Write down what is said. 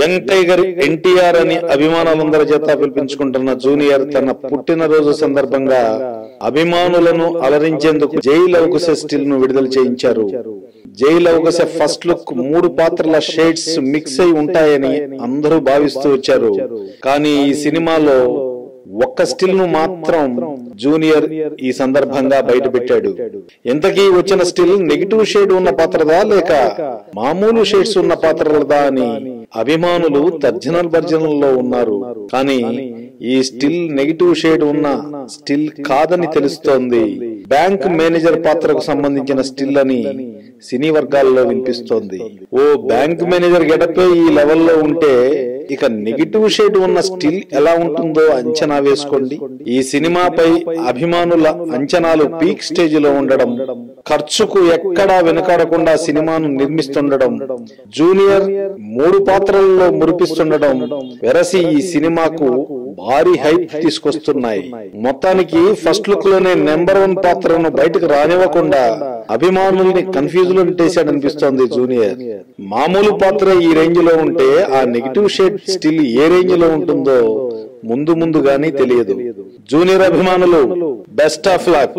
Young tiger NTR అని అభిమానులందరి చేత పిలిపించుకుంటున్న junior తన పుట్టినరోజు సందర్భంగా అభిమానులను అలరించేందుకు జై లవకుశ స్టిల్ను విడుదల చేయించారు. జై లవకుశ ఫస్ట్ లుక్ మూడు పాత్రల షేడ్స్ మిక్స్ అయి ఉంటాయని అందరూ భావిస్తూ వచ్చారు. కానీ ఈ సినిమాలో ఒక్క స్టిల్ను మాత్రం జూనియర్ ఈ సందర్భంగా బయట పెట్టాడు. ఎంతకీ వచ్చిన స్టిల్ నెగిటివ్ షేడ్ ఉన్న పాత్రదా లేక మామూలు షేడ్స్ ఉన్న పాత్రలదా అని అభిమానులు తర్జనల్ భర్జనల్లో ఉన్నారు. కానీ ఈ స్టిల్ నెగిటివ్ షేడ్ ఉన్న స్టిల్ కాదని తెలుస్తోంది. బ్యాంక్ మేనేజర్ పాత్రకు సంబంధించిన స్టిల్ అని సినీ వర్గాల్లో వినిపిస్తోంది. ఓ బ్యాంక్ మేనేజర్ గెటపే ఈ లెవెల్లో ఉంటే ఇక నెగిటివ్ షేడ్ ఉన్న స్టిల్ ఎలా ఉంటుందో అంచనా వేసుకోండి. ఈ సినిమాపై అభిమానుల అంచనాలు పీక్ స్టేజ్లో ఉండడం ఖర్చుకు ఎక్కడా వెనుకాడకుండా సినిమాను నిర్మిస్తుండడం జూనియర్ మూడు పాత్రల్లో మురిపిస్తుండడం వెరసి ఈ సినిమాకు భారీ హైప్ తీసుకొస్తున్నాయి. మొత్తానికి ఫస్ట్ లుక్లోనే నెంబర్ వన్ పాత్రను బయటకు రానివ్వకుండా అభిమానుల్ని కన్ఫ్యూజ్లో అనిపిస్తోంది జూనియర్. మామూలు పాత్ర ఈ రేంజ్లో ఉంటే ఆ నెగిటివ్ షేడ్ స్టిల్ ఏ రేంజ్లో ఉంటుందో ముందు ముందు గానీ తెలియదు. జూనియర్ అభిమానులు బెస్ట్ ఆఫ్ లక్